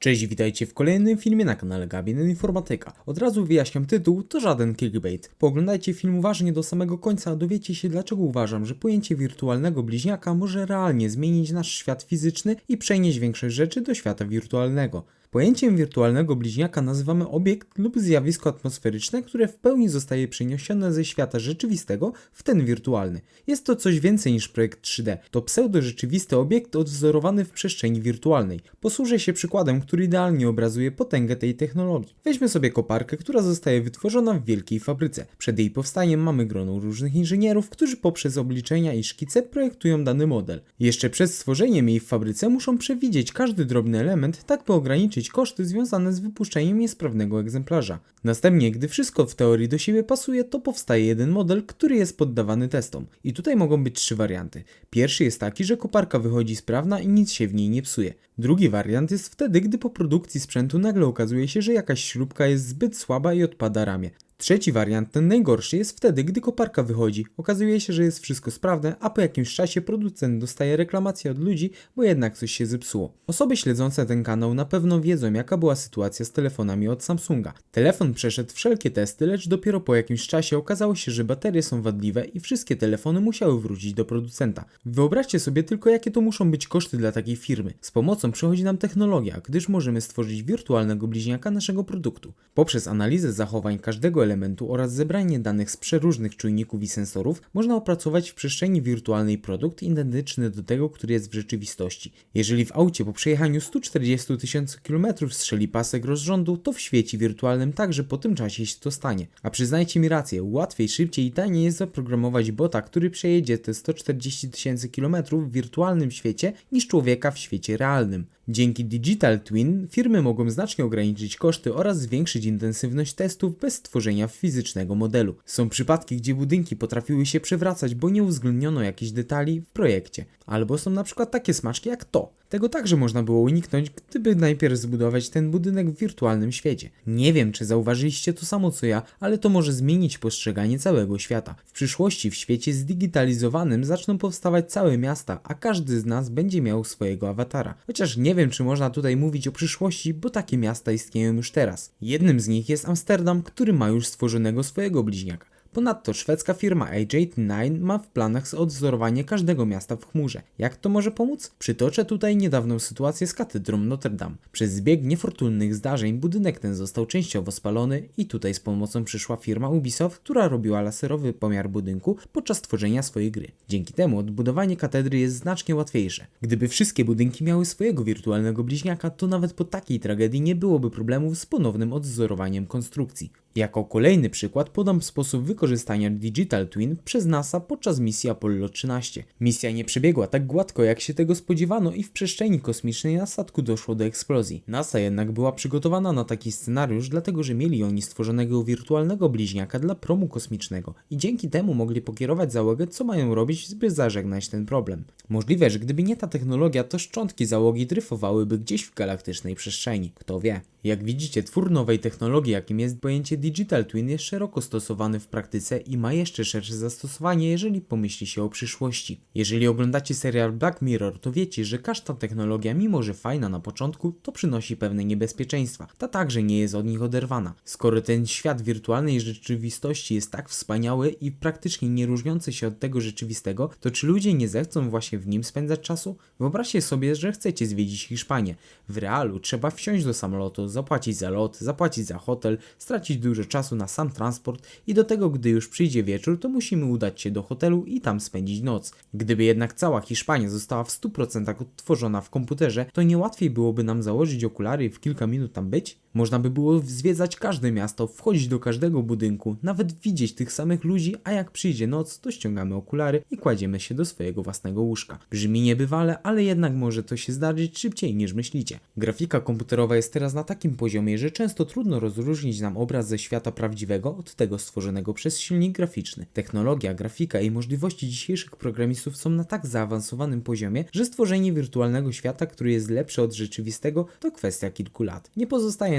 Cześć, witajcie w kolejnym filmie na kanale Gabinet Informatyka. Od razu wyjaśniam tytuł, to żaden clickbait. Pooglądajcie film uważnie do samego końca, a dowiecie się dlaczego uważam, że pojęcie wirtualnego bliźniaka może realnie zmienić nasz świat fizyczny i przenieść większość rzeczy do świata wirtualnego. Pojęciem wirtualnego bliźniaka nazywamy obiekt lub zjawisko atmosferyczne, które w pełni zostaje przeniesione ze świata rzeczywistego w ten wirtualny. Jest to coś więcej niż projekt 3D. To pseudo-rzeczywisty obiekt odwzorowany w przestrzeni wirtualnej. Posłużę się przykładem, który idealnie obrazuje potęgę tej technologii. Weźmy sobie koparkę, która zostaje wytworzona w wielkiej fabryce. Przed jej powstaniem mamy grono różnych inżynierów, którzy poprzez obliczenia i szkice projektują dany model. Jeszcze przed stworzeniem jej w fabryce muszą przewidzieć każdy drobny element, tak by ograniczyć koszty związane z wypuszczeniem niesprawnego egzemplarza. Następnie, gdy wszystko w teorii do siebie pasuje, to powstaje jeden model, który jest poddawany testom. I tutaj mogą być trzy warianty. Pierwszy jest taki, że koparka wychodzi sprawna i nic się w niej nie psuje. Drugi wariant jest wtedy, gdy po produkcji sprzętu nagle okazuje się, że jakaś śrubka jest zbyt słaba i odpada ramię. Trzeci wariant, ten najgorszy, jest wtedy, gdy koparka wychodzi. Okazuje się, że jest wszystko sprawne, a po jakimś czasie producent dostaje reklamację od ludzi, bo jednak coś się zepsuło. Osoby śledzące ten kanał na pewno wiedzą, jaka była sytuacja z telefonami od Samsunga. Telefon przeszedł wszelkie testy, lecz dopiero po jakimś czasie okazało się, że baterie są wadliwe i wszystkie telefony musiały wrócić do producenta. Wyobraźcie sobie tylko, jakie to muszą być koszty dla takiej firmy. Z pomocą przychodzi nam technologia, gdyż możemy stworzyć wirtualnego bliźniaka naszego produktu. Poprzez analizę zachowań każdego oraz zebranie danych z przeróżnych czujników i sensorów można opracować w przestrzeni wirtualnej produkt identyczny do tego, który jest w rzeczywistości. Jeżeli w aucie po przejechaniu 140 tysięcy km strzeli pasek rozrządu, to w świecie wirtualnym także po tym czasie się to stanie. A przyznajcie mi rację, łatwiej, szybciej i taniej jest zaprogramować bota, który przejedzie te 140 tysięcy km w wirtualnym świecie niż człowieka w świecie realnym. Dzięki Digital Twin firmy mogą znacznie ograniczyć koszty oraz zwiększyć intensywność testów bez stworzenia fizycznego modelu. Są przypadki, gdzie budynki potrafiły się przewracać, bo nie uwzględniono jakichś detali w projekcie. Albo są na przykład takie smaczki jak to. Tego także można było uniknąć, gdyby najpierw zbudować ten budynek w wirtualnym świecie. Nie wiem, czy zauważyliście to samo co ja, ale to może zmienić postrzeganie całego świata. W przyszłości w świecie zdigitalizowanym zaczną powstawać całe miasta, a każdy z nas będzie miał swojego awatara. Chociaż nie wiem, czy można tutaj mówić o przyszłości, bo takie miasta istnieją już teraz. Jednym z nich jest Amsterdam, który ma już stworzonego swojego bliźniaka. Ponadto szwedzka firma AJ9 ma w planach odwzorowanie każdego miasta w chmurze. Jak to może pomóc? Przytoczę tutaj niedawną sytuację z katedrą Notre Dame. Przez zbieg niefortunnych zdarzeń budynek ten został częściowo spalony i tutaj z pomocą przyszła firma Ubisoft, która robiła laserowy pomiar budynku podczas tworzenia swojej gry. Dzięki temu odbudowanie katedry jest znacznie łatwiejsze. Gdyby wszystkie budynki miały swojego wirtualnego bliźniaka, to nawet po takiej tragedii nie byłoby problemów z ponownym odwzorowaniem konstrukcji. Jako kolejny przykład podam sposób wykorzystania Digital Twin przez NASA podczas misji Apollo 13. Misja nie przebiegła tak gładko jak się tego spodziewano i w przestrzeni kosmicznej na statku doszło do eksplozji. NASA jednak była przygotowana na taki scenariusz, dlatego że mieli oni stworzonego wirtualnego bliźniaka dla promu kosmicznego i dzięki temu mogli pokierować załogę co mają robić, by zażegnać ten problem. Możliwe, że gdyby nie ta technologia, to szczątki załogi dryfowałyby gdzieś w galaktycznej przestrzeni. Kto wie. Jak widzicie, twór nowej technologii, jakim jest pojęcie Digital Twin, jest szeroko stosowany w praktyce i ma jeszcze szersze zastosowanie, jeżeli pomyśli się o przyszłości. Jeżeli oglądacie serial Black Mirror, to wiecie, że każda technologia, mimo że fajna na początku, to przynosi pewne niebezpieczeństwa. Ta także nie jest od nich oderwana. Skoro ten świat wirtualnej rzeczywistości jest tak wspaniały i praktycznie nie różniący się od tego rzeczywistego, to czy ludzie nie zechcą właśnie w nim spędzać czasu? Wyobraźcie sobie, że chcecie zwiedzić Hiszpanię. W realu trzeba wsiąść do samolotu, zapłacić za lot, zapłacić za hotel, stracić dużo czasu na sam transport i do tego, gdy już przyjdzie wieczór, to musimy udać się do hotelu i tam spędzić noc. Gdyby jednak cała Hiszpania została w 100% odtworzona w komputerze, to nie łatwiej byłoby nam założyć okulary i w kilka minut tam być? Można by było zwiedzać każde miasto, wchodzić do każdego budynku, nawet widzieć tych samych ludzi, a jak przyjdzie noc, to ściągamy okulary i kładziemy się do swojego własnego łóżka. Brzmi niebywale, ale jednak może to się zdarzyć szybciej niż myślicie. Grafika komputerowa jest teraz na takim poziomie, że często trudno rozróżnić nam obraz ze świata prawdziwego od tego stworzonego przez silnik graficzny. Technologia, grafika i możliwości dzisiejszych programistów są na tak zaawansowanym poziomie, że stworzenie wirtualnego świata, który jest lepszy od rzeczywistego, to kwestia kilku lat. Nie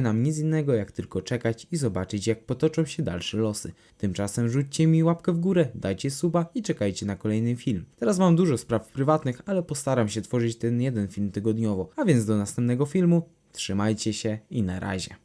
nam nic innego, jak tylko czekać i zobaczyć, jak potoczą się dalsze losy. Tymczasem rzućcie mi łapkę w górę, dajcie suba i czekajcie na kolejny film. Teraz mam dużo spraw prywatnych, ale postaram się tworzyć ten jeden film tygodniowo. A więc do następnego filmu. Trzymajcie się i na razie.